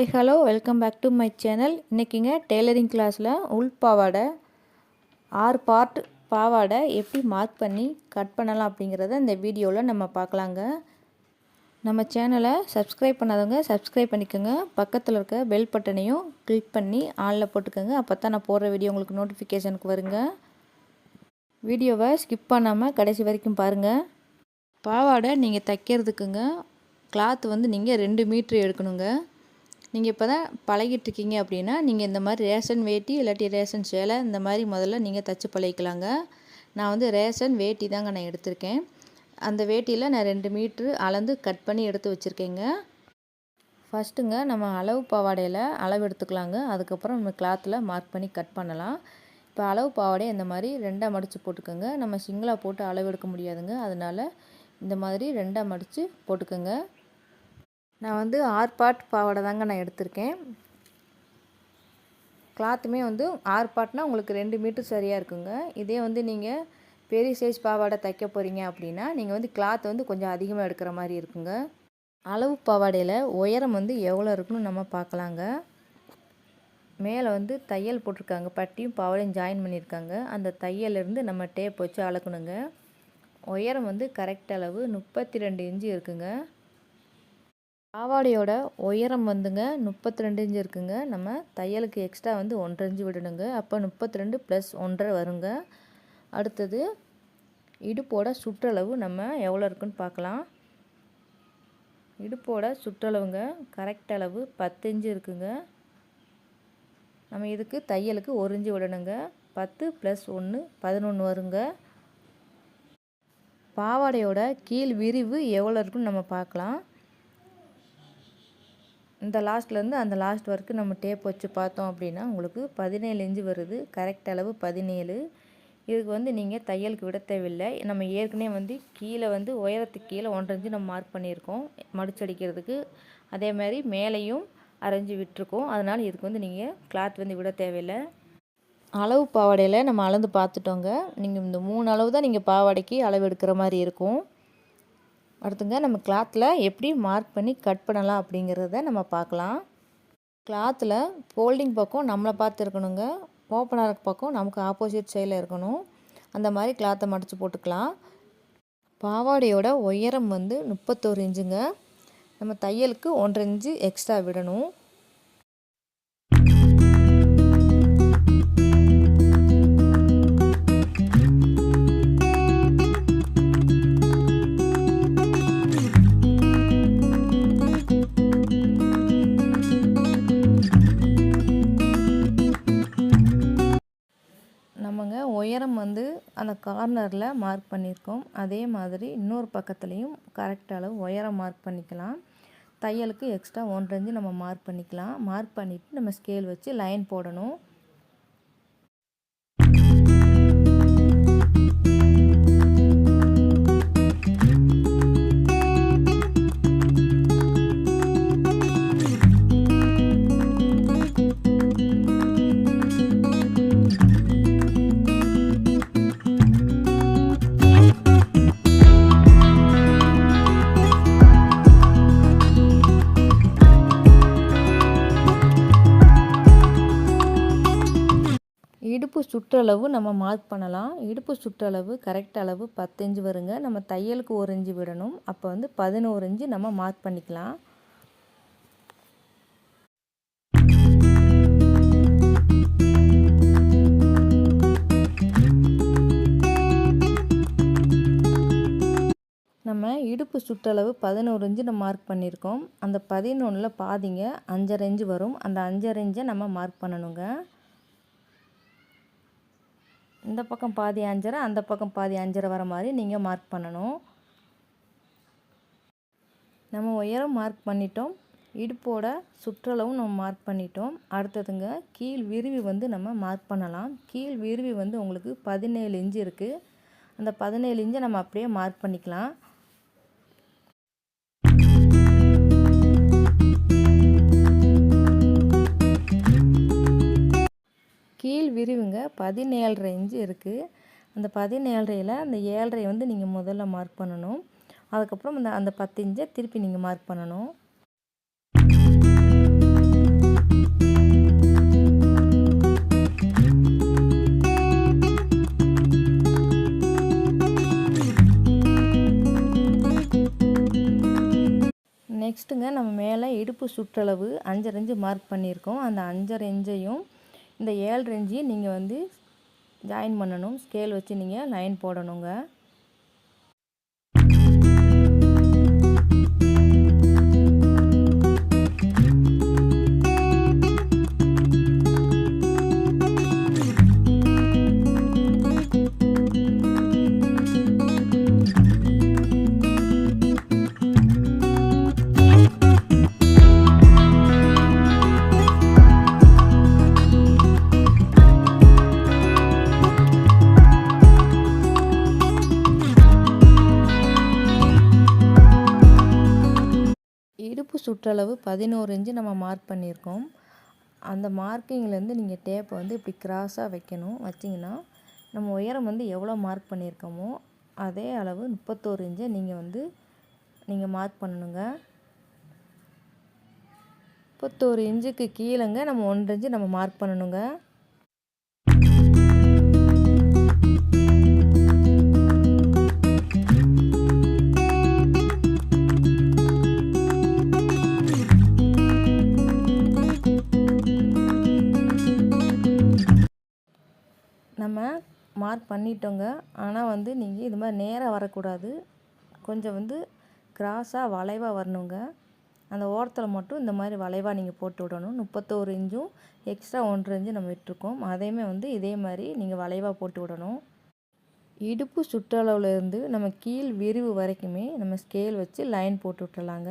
Hi hello welcome back to my channel இன்றைக்கிங்க tailoring கிளாஸில் உள் பாவாடை ஆறு பார்ட் பாவாடை எப்படி மார்க் பண்ணி கட் பண்ணலாம் அப்படிங்கிறத இந்த வீடியோவில் நம்ம பார்க்கலாங்க. நம்ம சேனலை சப்ஸ்கிரைப் பண்ணாதவங்க சப்ஸ்கிரைப் பண்ணிக்கோங்க. பக்கத்தில் இருக்க பெல் பட்டனையும் கிளிக் பண்ணி ஆனில் போட்டுக்கோங்க. அப்போ தான் நான் போடுற வீடியோ உங்களுக்கு நோட்டிஃபிகேஷனுக்கு வருங்க. வீடியோவை ஸ்கிப் பண்ணாமல் கடைசி வரைக்கும் பாருங்கள் பாவாடை நீங்கள் தைக்கிறதுக்குங்க கிளாத் வந்து நீங்கள் ரெண்டு மீட்ரு எடுக்கணுங்க. நீங்கள் இப்போ தான் பழகிட்டுருக்கீங்க அப்படின்னா நீங்கள் இந்த மாதிரி ரேஷன் வேட்டி இல்லாட்டி ரேஷன் சேலை இந்த மாதிரி முதல்ல நீங்கள் தைச்சி பழகிக்கலாங்க. நான் வந்து ரேஷன் வேட்டி தாங்க நான் எடுத்திருக்கேன். அந்த வேட்டியில் நான் ரெண்டு மீட்ரு அளந்து கட் பண்ணி எடுத்து வச்சுருக்கேங்க. ஃபஸ்ட்டுங்க நம்ம அளவு பாவாடையில் அளவு எடுத்துக்கலாங்க. அதுக்கப்புறம் நம்ம கிளாத்தில் மார்க் பண்ணி கட் பண்ணலாம். இப்போ அளவு பாவாடையை இந்த மாதிரி ரெண்டாக மடித்து போட்டுக்கோங்க. நம்ம சிங்கிளாக போட்டு அளவு எடுக்க முடியாதுங்க. அதனால் இந்த மாதிரி ரெண்டாக மடித்து போட்டுக்கோங்க. நான் வந்து ஆறு பார்ட் பாவாடை தாங்க நான் எடுத்திருக்கேன். கிளாத்துமே வந்து ஆறு உங்களுக்கு ரெண்டு மீட்டர் சரியாக இருக்குங்க. இதே வந்து நீங்கள் பெரிய சைஸ் பாவாடை தைக்க போகிறீங்க அப்படின்னா நீங்கள் வந்து கிளாத் வந்து கொஞ்சம் அதிகமாக எடுக்கிற மாதிரி இருக்குங்க. அளவு பாவாடையில் உயரம் வந்து எவ்வளோ இருக்குன்னு நம்ம பார்க்கலாங்க. மேலே வந்து தையல் போட்டிருக்காங்க. பட்டியும் பாவாடையும் ஜாயின் பண்ணியிருக்காங்க. அந்த தையலேருந்து நம்ம டேப் வச்சு அளக்கணுங்க. உயரம் வந்து கரெக்ட் அளவு முப்பத்தி ரெண்டு இன்ச்சு இருக்குங்க. பாவாடையோட உயரம் வந்துங்க முப்பத்தி ரெண்டு இன்ச்சு இருக்குங்க. நம்ம தையலுக்கு எக்ஸ்ட்ரா வந்து ஒன்றரை இன்ச்சு விடணுங்க. அப்போ முப்பத்தி ரெண்டு ப்ளஸ் ஒன்றரை வருங்க. அடுத்தது இடுப்போட சுற்றளவு நம்ம எவ்வளோ இருக்குன்னு பார்க்கலாம். இடுப்போட சுற்றளவுங்க கரெக்ட் அளவு பத்து இன்ச்சு இருக்குங்க. நம்ம இதுக்கு தையலுக்கு ஒரு இன்ச்சு விடணுங்க. பத்து ப்ளஸ் ஒன்று பதினொன்று வருங்க. பாவாடையோட கீழ் விரிவு எவ்வளோ இருக்குன்னு நம்ம பார்க்கலாம். இந்த லாஸ்ட்லேருந்து அந்த லாஸ்ட் வரைக்கும் நம்ம டேப் வச்சு பார்த்தோம் அப்படின்னா உங்களுக்கு பதினேழு இன்ச்சு வருது. கரெக்ட் அளவு பதினேழு. இதுக்கு வந்து நீங்கள் தையலுக்கு விட தேவையில்லை. நம்ம ஏற்கனவே வந்து கீழே வந்து உயரத்துக்கு கீழே ஒன்றரை இன்ச்சு நம்ம மார்க் பண்ணியிருக்கோம். மடிச்சடிக்கிறதுக்கு அதே மாதிரி மேலேயும் அரைஞ்சி விட்டுருக்கோம். அதனால் இதுக்கு வந்து நீங்கள் கிளாத் வந்து விட தேவையில்லை. அளவு பாவாடையில் நம்ம அளந்து பார்த்துட்டோங்க. நீங்கள் இந்த மூணு அளவு தான் நீங்கள் பாவாடைக்கு அளவு எடுக்கிற மாதிரி இருக்கும். அடுத்துங்க நம்ம கிளாத்தில் எப்படி மார்க் பண்ணி கட் பண்ணலாம் அப்படிங்கிறத நம்ம பார்க்கலாம். கிளாத்தில் ஃபோல்டிங் பக்கம் நம்மளை பார்த்து இருக்கணுங்க ஓப்பனாக பக்கம் நமக்கு ஆப்போசிட் சைடில் இருக்கணும். அந்த மாதிரி கிளாத்தை மடித்து போட்டுக்கலாம். பாவாடையோட உயரம் வந்து முப்பத்தோரு இன்ச்சுங்க நம்ம தையலுக்கு ஒன்றரை இன்ச்சு எக்ஸ்ட்ரா விடணும். வந்து கார்னரில் மார்க் பண்ணியிருக்கோம் அதே மாதிரி இன்னொரு பக்கத்துலேயும் கரெக்ட் அளவு உயரம் மார்க் பண்ணிக்கலாம். தையலுக்கு எக்ஸ்ட்ரா ஒன்றரை நம்ம மார்க் பண்ணிக்கலாம். மார்க் பண்ணிவிட்டு நம்ம ஸ்கேல் வச்சு லைன் போடணும். சுற்றளவு நம்ம மார்க் பண்ணலாம். இடுப்பு சுற்றளவு கரெக்ட் அளவு பத்து வருங்க. நம்ம தையலுக்கு ஒரு இஞ்சு விடணும். அப்போ வந்து பதினோரு இஞ்சு நம்ம மார்க் பண்ணிக்கலாம். நம்ம இடுப்பு சுற்றளவு பதினோரு இஞ்சு நம்ம மார்க் பண்ணியிருக்கோம். அந்த பதினொன்றில் பாதிங்க அஞ்சரை இஞ்சு வரும். அந்த அஞ்சரை இன்ச்சை நம்ம மார்க் பண்ணணுங்க. இந்த பக்கம் பாதி அஞ்சரை அந்த பக்கம் பாதி அஞ்சரை வர மாதிரி நீங்கள் மார்க் பண்ணணும். நம்ம உயரம் மார்க் பண்ணிட்டோம். இடுப்போட சுற்றளவும் நம்ம மார்க் பண்ணிட்டோம். அடுத்ததுங்க கீழ் விரிவி வந்து நம்ம மார்க் பண்ணலாம். கீழ் விரிவி வந்து உங்களுக்கு பதினேழு இன்ச்சு இருக்குது அந்த பதினேழு இன்ச்சை நம்ம அப்படியே மார்க் பண்ணிக்கலாம். பதினேழரை இன்ச்சு இருக்குது அந்த பதினேழரையில் அந்த ஏழரை வந்து நீங்கள் முதல்ல மார்க் பண்ணணும். அதுக்கப்புறம் அந்த அந்த பத்து இன்ச்சை திருப்பி நீங்கள் மார்க் பண்ணணும். நெக்ஸ்ட்டுங்க நம்ம மேலே இடுப்பு சுற்றளவு அஞ்சரை இன்ச்சு மார்க் பண்ணியிருக்கோம். அந்த அஞ்சரை இன்ச்சையும் இந்த ஏழரை நீங்கள் வந்து ஜாயின் பண்ணணும். ஸ்கேல் வச்சு நீங்கள் லைன் போடணுங்க. சுற்றளவு பதினோரு இன்ச்சு நம்ம மார்க் பண்ணியிருக்கோம். அந்த மார்க்கிங்லேருந்து நீங்கள் டேப்பை வந்து இப்படி கிராஸாக வைக்கணும். வச்சிங்கன்னா நம்ம உயரம் வந்து எவ்வளோ மார்க் பண்ணியிருக்கோமோ அதே அளவு முப்பத்தோரு இன்ச்சை நீங்கள் வந்து நீங்கள் மார்க் பண்ணணுங்க. முப்பத்தோரு இன்ச்சுக்கு கீழேங்க நம்ம ஒன்றரை இன்ச்சு நம்ம மார்க் பண்ணணுங்க. நம்ம மார்க் பண்ணிட்டோங்க. ஆனால் வந்து நீங்கள் இது மாதிரி நேராக வரக்கூடாது. கொஞ்சம் வந்து கிராஸாக வளைவாக வரணுங்க. அந்த ஓரத்தில் மட்டும் இந்த மாதிரி வளைவாக நீங்கள் போட்டு விடணும். முப்பத்தோரு இன்ச்சும் எக்ஸ்ட்ரா ஒன்றரை இன்ச்சு நம்ம விட்டுருக்கோம். அதையுமே வந்து இதே மாதிரி நீங்கள் வளைவாக போட்டு விடணும். இடுப்பு சுற்றளவுலேருந்து நம்ம கீழ் விரிவு வரைக்குமே நம்ம ஸ்கேல் வச்சு லைன் போட்டு விட்டுலாங்க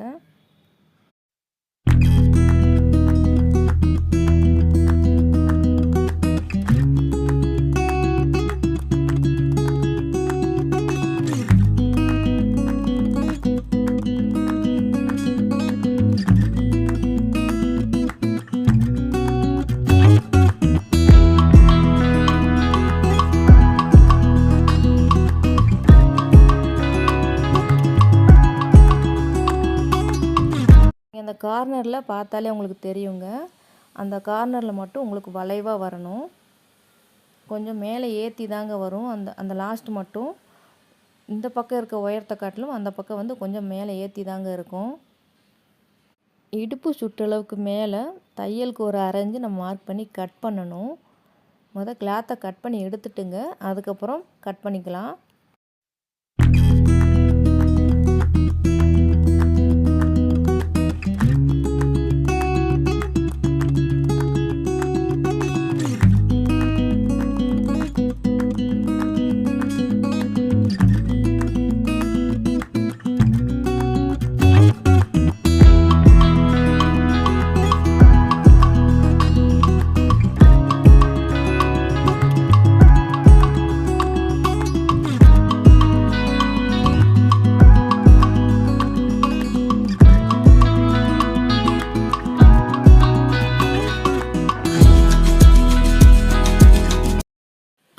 அந்த கார்னரில் பார்த்தாலே உங்களுக்கு தெரியுங்க. அந்த கார்னரில் மட்டும் உங்களுக்கு வளைவாக வரணும். கொஞ்சம் மேலே ஏற்றி தாங்க வரும். அந்த அந்த லாஸ்ட் மட்டும் இந்த பக்கம் இருக்க உயரத்தை காட்டிலும் அந்த பக்கம் வந்து கொஞ்சம் மேலே ஏற்றி தாங்க இருக்கும். இடுப்பு சுற்றளவுக்கு மேலே தையலுக்கு ஒரு அரைஞ்சு நம்ம மார்க் பண்ணி கட் பண்ணணும். முதல் கிளாத்தை கட் பண்ணி எடுத்துட்டுங்க. அதுக்கப்புறம் கட் பண்ணிக்கலாம்.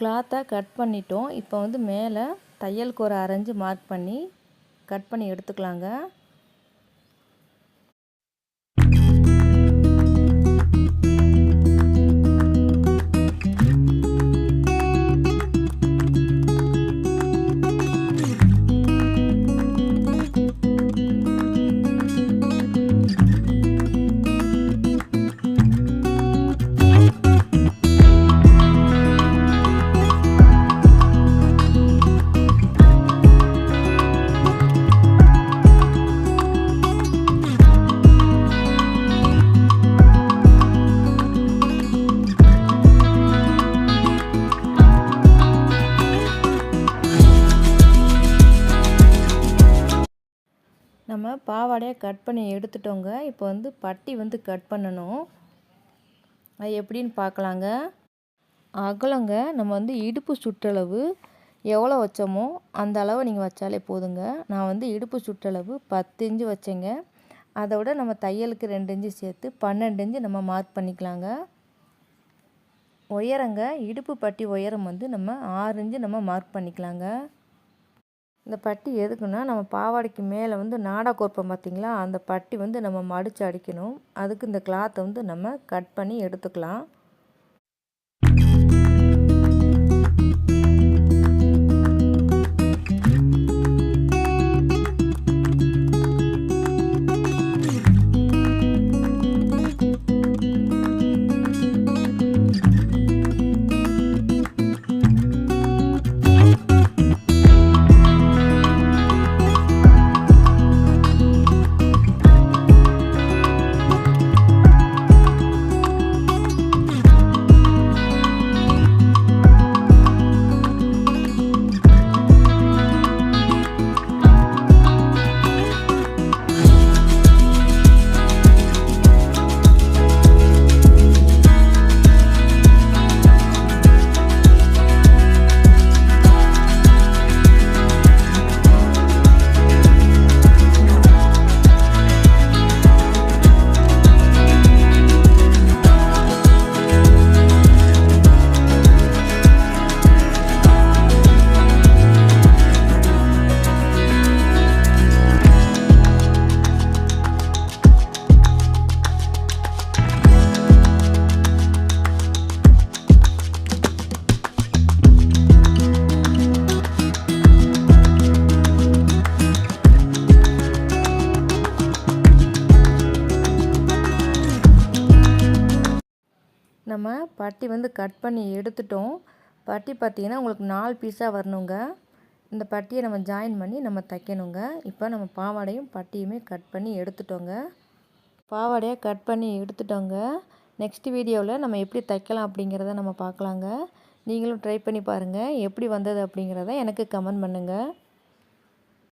கிளாத்தை கட் பண்ணிட்டோம். இப்போ வந்து மேலே தையலுக்கு ஒரு அரைஞ்சு மார்க் பண்ணி கட் பண்ணி எடுத்துக்கலாங்க. நம்ம பாவாடையை கட் பண்ணி எடுத்துட்டோங்க. இப்போ வந்து பட்டி வந்து கட் பண்ணணும். அது எப்படின்னு பார்க்கலாங்க. அகலங்க நம்ம வந்து இடுப்பு சுற்றளவு எவ்வளோ வச்சோமோ அந்த அளவு நீங்கள் வச்சாலே போதுங்க. நான் வந்து இடுப்பு சுற்றளவு பத்து இன்ச்சு வச்சேங்க. அதை விட நம்ம தையலுக்கு ரெண்டு இன்ச்சு சேர்த்து பன்னெண்டு இன்ச்சு நம்ம மார்க் பண்ணிக்கலாங்க. உயரங்க இடுப்பு பட்டி உயரம் வந்து நம்ம ஆறு இன்ச்சு நம்ம மார்க் பண்ணிக்கலாங்க. இந்த பட்டி எதுக்குன்னா நம்ம பாவாடைக்கு மேலே வந்து நாடா கோர்ப்போம் பார்த்திங்களா அந்த பட்டி வந்து நம்ம மடித்து அடிக்கணும். அதுக்கு இந்த கிளாத்தை வந்து நம்ம கட் பண்ணி எடுத்துக்கலாம். நம்ம பட்டி வந்து கட் பண்ணி எடுத்துட்டோம். பட்டி பார்த்திங்கன்னா உங்களுக்கு நாலு பீஸாக வரணுங்க. இந்த பட்டியை நம்ம ஜாயின் பண்ணி நம்ம தைக்கணுங்க. இப்போ நம்ம பாவாடையும் பட்டியுமே கட் பண்ணி எடுத்துட்டோங்க. பாவாடையை கட் பண்ணி எடுத்துட்டோங்க. நெக்ஸ்ட் வீடியோவில் நம்ம எப்படி தைக்கலாம் அப்படிங்கிறத நம்ம பார்க்கலாங்க. நீங்களும் ட்ரை பண்ணி பாருங்கள் எப்படி வந்தது அப்படிங்கிறத எனக்கு கமெண்ட் பண்ணுங்கள்